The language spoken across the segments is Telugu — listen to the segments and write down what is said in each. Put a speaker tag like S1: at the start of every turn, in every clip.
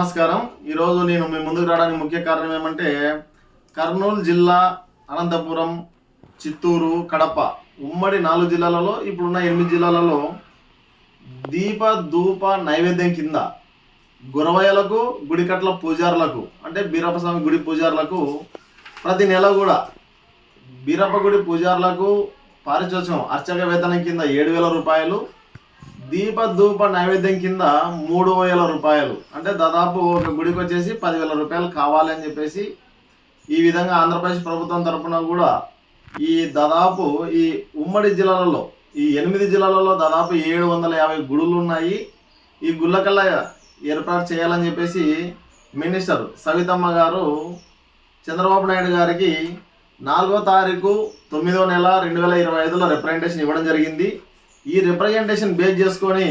S1: నమస్కారం. ఈరోజు నేను మీ ముందుకు రావడానికి ముఖ్య కారణం ఏమంటే కర్నూలు జిల్లా అనంతపురం చిత్తూరు కడప ఉమ్మడి నాలుగు జిల్లాలలో ఇప్పుడున్న ఎనిమిది జిల్లాలలో దీప ధూప నైవేద్యం కింద గురవయ్యలకు గుడికట్ల పూజారులకు అంటే బీరప్పస్వామి గుడి పూజారులకు ప్రతి నెల కూడా బీరప్ప గుడి పూజారులకు పారితోషికం అర్చక వేతనం కింద ఏడు వేల రూపాయలు దీపధూప నైవేద్యం కింద మూడు వేల రూపాయలు. అంటే దాదాపు ఒక గుడికి వచ్చేసి పదివేల రూపాయలు కావాలి అని చెప్పేసి ఈ విధంగా ఆంధ్రప్రదేశ్ ప్రభుత్వం తరఫున కూడా ఈ దాదాపు ఈ ఉమ్మడి జిల్లాలలో ఈ ఎనిమిది జిల్లాలలో దాదాపు ఏడు వందల యాభై గుడులు ఉన్నాయి. ఈ గుళ్ళకల్లా ఏర్పాటు చేయాలని చెప్పేసి మినిస్టర్ సవితమ్మ గారు చంద్రబాబు నాయుడు గారికి నాలుగో తారీఖు తొమ్మిదో నెల రెండు వేల ఇరవై ఐదులో రిప్రజెంటేషన్ ఇవ్వడం జరిగింది. ఈ రిప్రజెంటేషన్ బేస్ చేసుకొని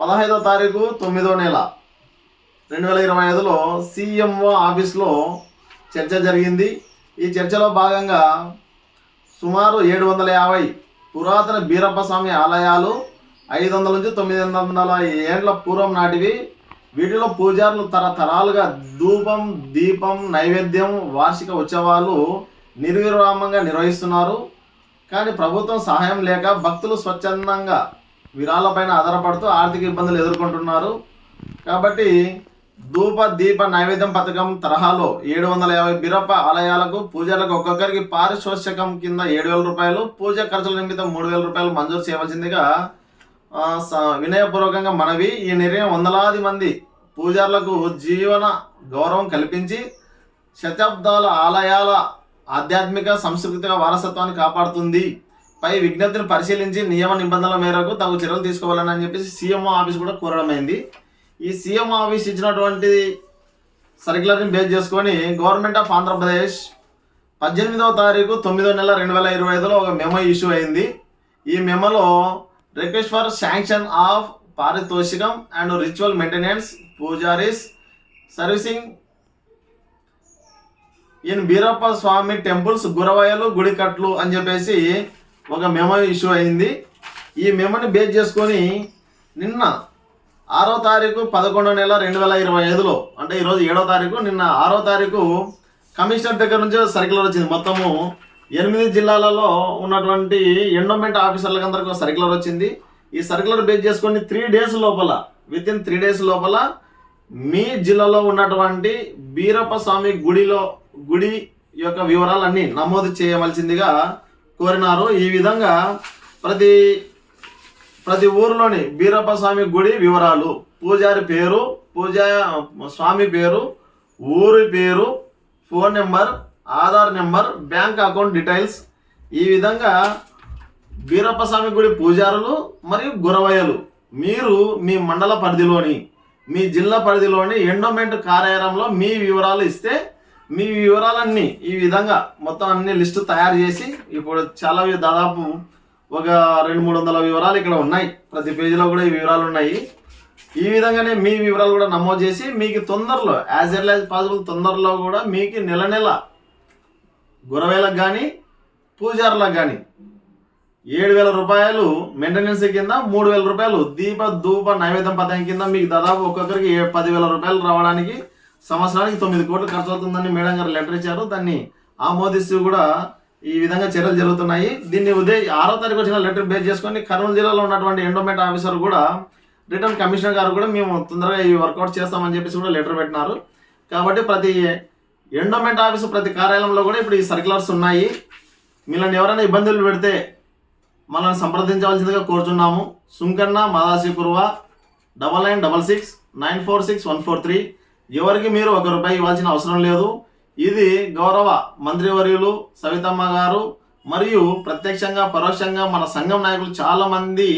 S1: పదహైదో తారీఖు తొమ్మిదో నెల రెండు వేల ఇరవై ఐదులో సిఎంఓ ఆఫీస్లో చర్చ జరిగింది. ఈ చర్చలో భాగంగా సుమారు ఏడు వందల యాభై పురాతన బీరప్ప స్వామి ఆలయాలు ఐదు వందల నుంచి తొమ్మిది వందల ఏండ్ల పూర్వం నాటివి. వీటిలో పూజారులు తరతరాలుగా ధూపం దీపం నైవేద్యం వార్షిక ఉత్సవాలు నిర్విరామంగా నిర్వహిస్తున్నారు. కానీ ప్రభుత్వం సహాయం లేక భక్తులు స్వచ్ఛందంగా విరాళపైన ఆధారపడుతూ ఆర్థిక ఇబ్బందులు ఎదుర్కొంటున్నారు. కాబట్టి ధూప దీప నైవేద్యం పథకం తరహాలో ఏడు వందల యాభై బిరప్ప ఆలయాలకు పూజలకు ఒక్కొక్కరికి పారితోషికం కింద ఏడు వేల రూపాయలు పూజ ఖర్చుల నిమిత్తం మూడు వేల రూపాయలు మంజూరు చేయవలసిందిగా స- వినయపూర్వకంగా మనవి ఈ నిర్ణయం వందలాది మంది పూజారులకు జీవన గౌరవం కల్పించి శతాబ్దాల ఆలయాల ఆధ్యాత్మిక సాంస్కృతిక వారసత్వాన్ని కాపాడుతుంది. పై విజ్ఞప్తిని పరిశీలించి నియమ నిబంధనల మేరకు తగు చర్యలు తీసుకోవాలని అని చెప్పేసి సీఎంఓ ఆఫీస్ కూడా కోరడమైంది ఈ సీఎం ఆఫీస్ ఇచ్చినటువంటి సర్క్యులర్ని బేస్ చేసుకొని గవర్నమెంట్ ఆఫ్ ఆంధ్రప్రదేశ్ పద్దెనిమిదవ తారీఖు తొమ్మిదో నెల రెండు వేల ఇరవై ఐదులో ఒక మెమో ఇష్యూ అయింది. ఈ మెమోలో రిక్వెస్ట్ ఫర్ శాంక్షన్ ఆఫ్ పారితోషికం and ritual maintenance pujaris servicing ఈయన బీరప్ప స్వామి టెంపుల్స్ గురవయలు గుడికట్లు అని చెప్పేసి ఒక మెమో ఇష్యూ అయింది. ఈ మెమోని బేస్ చేసుకొని నిన్న ఆరో తారీఖు పదకొండో నెల రెండు వేల ఇరవై ఐదులో అంటే ఈరోజు ఏడో తారీఖు నిన్న ఆరో తారీఖు కమిషనర్ దగ్గర నుంచి సర్క్యులర్ వచ్చింది. మొత్తము ఎనిమిది జిల్లాలలో ఉన్నటువంటి ఎండోమెంట్ ఆఫీసర్లకు అందరికీ సర్క్యులర్ వచ్చింది. ఈ సర్క్యులర్ బేస్ చేసుకొని త్రీ డేస్ లోపల విత్ ఇన్ త్రీ డేస్ లోపల మీ జిల్లాలో ఉన్నటువంటి బీరప్ప స్వామి గుడిలో గుడి యొక్క వివరాలన్నీ నమోదు చేయవలసిందిగా కోరినారు. ఈ విధంగా ప్రతి ప్రతి ఊరిలోని బీరప్ప స్వామి గుడి వివరాలు పూజారి పేరు పూజా స్వామి పేరు ఊరి పేరు phone number Aadhaar number bank account details ఈ విధంగా బీరప్ప స్వామి గుడి పూజారులు మరియు గురవయ్యలు మీరు మీ మండల పరిధిలోని మీ జిల్లా పరిధిలోని ఎండోమెంట్ కార్యాలయంలో మీ వివరాలు ఇస్తే మీ వివరాలన్నీ ఈ విధంగా మొత్తం అన్ని లిస్టు తయారు చేసి ఇప్పుడు చాలా దాదాపు ఒక రెండు మూడు వందల వివరాలు ఇక్కడ ఉన్నాయి. ప్రతి పేజీలో కూడా ఈ వివరాలు ఉన్నాయి. ఈ విధంగానే మీ వివరాలు కూడా నమోదు చేసి మీకు తొందరలో యాజ్ ఎర్లీ యాజ్ పాసిబుల్ తొందరలో కూడా మీకు నెల నెల గురవేలకు కానీ పూజారులకు కానీ ఏడు వేల రూపాయలు మెయింటెనెన్స్ కింద మూడు వేల రూపాయలు దీప ధూప నైవేద్యం పథకం కింద మీకు దాదాపు ఒక్కొక్కరికి పదివేల రూపాయలు రావడానికి సంవత్సరానికి తొమ్మిది కోట్లు ఖర్చు అవుతుందని మేడం గారు లెటర్ ఇచ్చారు. దాన్ని ఆమోదిస్తూ కూడా ఈ విధంగా చర్యలు జరుగుతున్నాయి. దీన్ని ఉదయం ఆరో తారీఖు వచ్చిన లెటర్ బేస్ చేసుకొని కర్నూలు జిల్లాలో ఉన్నటువంటి ఎండోమెంట్ ఆఫీసర్ కూడా రిటర్న్ కమిషనర్ గారు కూడా మేము తొందరగా ఈ వర్కౌట్ చేస్తామని చెప్పేసి కూడా లెటర్ పెట్టినారు. కాబట్టి ప్రతి ఎండోమెంట్ ఆఫీసు ప్రతి కార్యాలయంలో కూడా ఇప్పుడు ఈ సర్క్యులర్స్ ఉన్నాయి. మిమ్మల్ని ఎవరైనా ఇబ్బందులు పెడితే మనల్ని సంప్రదించవలసిందిగా కోరుచున్నాము. Sunkanna Madasi Kurva double nine double six nine four six one four three ఎవరికి మీరు ఒక రూపాయి ఇవ్వాల్సిన అవసరం లేదు. ఇది గౌరవ మంత్రివర్యులు సవితమ్మ గారు మరియు ప్రత్యక్షంగా పరోక్షంగా మన సంఘం నాయకులు చాలామంది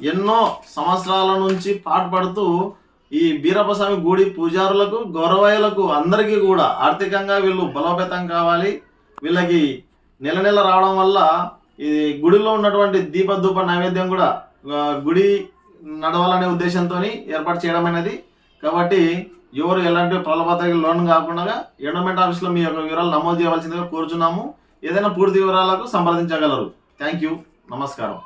S1: ఎన్నో సంవత్సరాల నుంచి పాటుపడుతూ ఈ బీరప్పస్వామి గుడి పూజారులకు గౌరవయ్యలకు అందరికీ కూడా ఆర్థికంగా వీళ్ళు బలోపేతం కావాలి. వీళ్ళకి నెల నెల రావడం వల్ల ఈ గుడిలో ఉన్నటువంటి దీపధూప నైవేద్యం కూడా గుడి నడవాలనే ఉద్దేశంతో ఏర్పాటు చేయడం అనేది. కాబట్టి ఎవరు ఎలాంటి ప్రలోభాతకి లోన్ కాకుండా ఎండోమెంట్ ఆఫీస్లో మీ యొక్క వివరాలు నమోదు చేయవలసిందిగా కోరుచున్నాము. ఏదైనా పూర్తి వివరాలకు సంప్రదించగలరు. థ్యాంక్ యూ నమస్కారం.